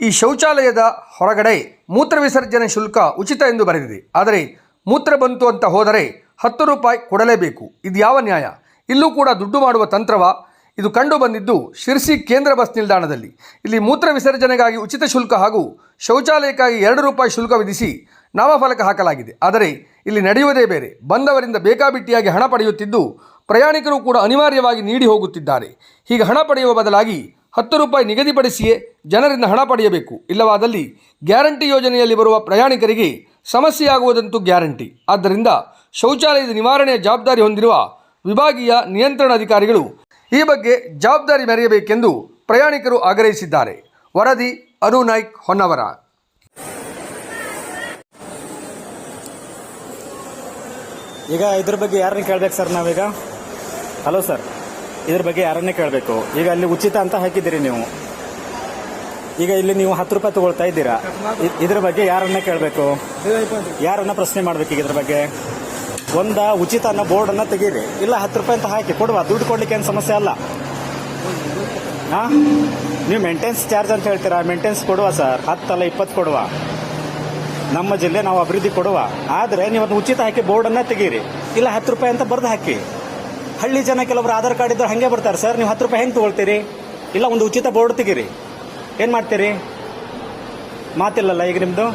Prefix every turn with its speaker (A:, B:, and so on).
A: ಈ ಶೌಚಾಲಯದ ಹೊರಗಡೆ ಮೂತ್ರ ವಿಸರ್ಜನೆ ಶುಲ್ಕ ಉಚಿತ ಎಂದು ಬರೆದಿದೆ. ಆದರೆ ಮೂತ್ರ ಬಂತು ಅಂತ ಹೋದರೆ ಹತ್ತು ರೂಪಾಯಿ ಕೊಡಲೇಬೇಕು. ಇದು ಯಾವ ನ್ಯಾಯ? ಇಲ್ಲೂ ಕೂಡ ದುಡ್ಡು ಮಾಡುವ ತಂತ್ರವ ಇದು ಕಂಡು ಬಂದಿದ್ದು ಶಿರ್ಸಿ ಕೇಂದ್ರ ಬಸ್ ನಿಲ್ದಾಣದಲ್ಲಿ. ಇಲ್ಲಿ ಮೂತ್ರ ವಿಸರ್ಜನೆಗಾಗಿ ಉಚಿತ ಶುಲ್ಕ ಹಾಗೂ ಶೌಚಾಲಯಕ್ಕಾಗಿ ಎರಡು ರೂಪಾಯಿ ಶುಲ್ಕ ವಿಧಿಸಿ ನಾಮಫಲಕ ಹಾಕಲಾಗಿದೆ. ಆದರೆ ಇಲ್ಲಿ ನಡೆಯುವುದೇ ಬೇರೆ. ಬಂದವರಿಂದ ಬೇಕಾಬಿಟ್ಟಿಯಾಗಿ ಹಣ ಪಡೆಯುತ್ತಿದ್ದು ಪ್ರಯಾಣಿಕರು ಕೂಡ ಅನಿವಾರ್ಯವಾಗಿ ನೀಡಿ ಹೋಗುತ್ತಿದ್ದಾರೆ. ಹೀಗೆ ಹಣ ಪಡೆಯುವ ಬದಲಾಗಿ ಹತ್ತು ರೂಪಾಯಿ ನಿಗದಿಪಡಿಸಿಯೇ ಜನರಿಂದ ಹಣ ಪಡೆಯಬೇಕು. ಇಲ್ಲವಾದಲ್ಲಿ ಗ್ಯಾರಂಟಿ ಯೋಜನೆಯಲ್ಲಿ ಬರುವ ಪ್ರಯಾಣಿಕರಿಗೆ ಸಮಸ್ಯೆಯಾಗುವುದಂತೂ ಗ್ಯಾರಂಟಿ. ಆದ್ದರಿಂದ ಶೌಚಾಲಯದ ನಿವಾರಣೆಯ ಜವಾಬ್ದಾರಿ ಹೊಂದಿರುವ ವಿಭಾಗೀಯ ನಿಯಂತ್ರಣ ಅಧಿಕಾರಿಗಳು ಈ ಬಗ್ಗೆ ಜವಾಬ್ದಾರಿ ಮೆರೆಯಬೇಕೆಂದು ಪ್ರಯಾಣಿಕರು ಆಗ್ರಹಿಸಿದ್ದಾರೆ. ವರದಿ ಅನು ನಾಯ್ಕ್ ಹೊನ್ನವರ.
B: ಈಗ ಇದ್ರ ಬಗ್ಗೆ ಯಾರನ್ನ ಕೇಳ್ಬೇಕು ಸರ್ ನಾವೀಗ? Hello sir. ಇದ್ರ ಬಗ್ಗೆ ಯಾರನ್ನೇ ಕೇಳಬೇಕು? ಈಗ ಅಲ್ಲಿ ಉಚಿತ ಅಂತ ಹಾಕಿದ್ದೀರಿ ನೀವು. ಈಗ ಇಲ್ಲಿ ನೀವು ಹತ್ತು ರೂಪಾಯಿ ತಗೊಳ್ತಾ ಇದ್ದೀರಾ. ಇದ್ರ ಬಗ್ಗೆ ಯಾರನ್ನ ಕೇಳಬೇಕು? ಯಾರನ್ನ ಪ್ರಶ್ನೆ ಮಾಡ್ಬೇಕು ಇದ್ರ ಬಗ್ಗೆ? ಒಂದ ಉಚಿತ ಅನ್ನೋ ಬೋರ್ಡ್ ಅನ್ನ ತೆಗೀರಿ. ಇಲ್ಲ ಹತ್ತು ರೂಪಾಯಿ ಅಂತ ಹಾಕಿ, ಕೊಡುವ. ದುಡ್ಡು ಕೊಡ್ಲಿಕ್ಕೆ ಏನು ಸಮಸ್ಯೆ ಅಲ್ಲ. ಹಾ ನೀವು ಮೇಂಟೆನ್ಸ್ ಚಾರ್ಜ್ ಅಂತ ಹೇಳ್ತೀರಾ? ಮೇಂಟೆನ್ಸ್ ಕೊಡುವ ಸರ್. ಹತ್ತಲ್ಲ ಇಪ್ಪತ್ತು ಕೊಡುವ. ನಮ್ಮ ಜಿಲ್ಲೆ ನಾವು ಅಭಿವೃದ್ಧಿ ಕೊಡುವ. ಆದರೆ ನೀವು ಉಚಿತ ಹಾಕಿ ಬೋರ್ಡ್ ಅನ್ನ ತೆಗೀರಿ. ಇಲ್ಲ ಹತ್ತು ರೂಪಾಯಿ ಅಂತ ಬರ್ದು ಹಾಕಿ. ಹಳ್ಳಿ ಜನ ಕೆಲವರು ಆಧಾರ್ ಕಾರ್ಡ್ ಇದ್ರೆ ಹಂಗೆ ಬರ್ತಾರೆ. ಸರ್, ನೀವು ಹತ್ತು ರೂಪಾಯಿ ಹೆಂಗೆ ತಗೊಳ್ತೀರಿ? ಇಲ್ಲ, ಒಂದು ಉಚಿತ ಬೋರ್ಡ್ ತೆಗೀರಿ. ಏನು ಮಾಡ್ತೀರಿ? ಮಾತಿಲ್ಲಲ್ಲ ಈಗ ನಿಮ್ಮದು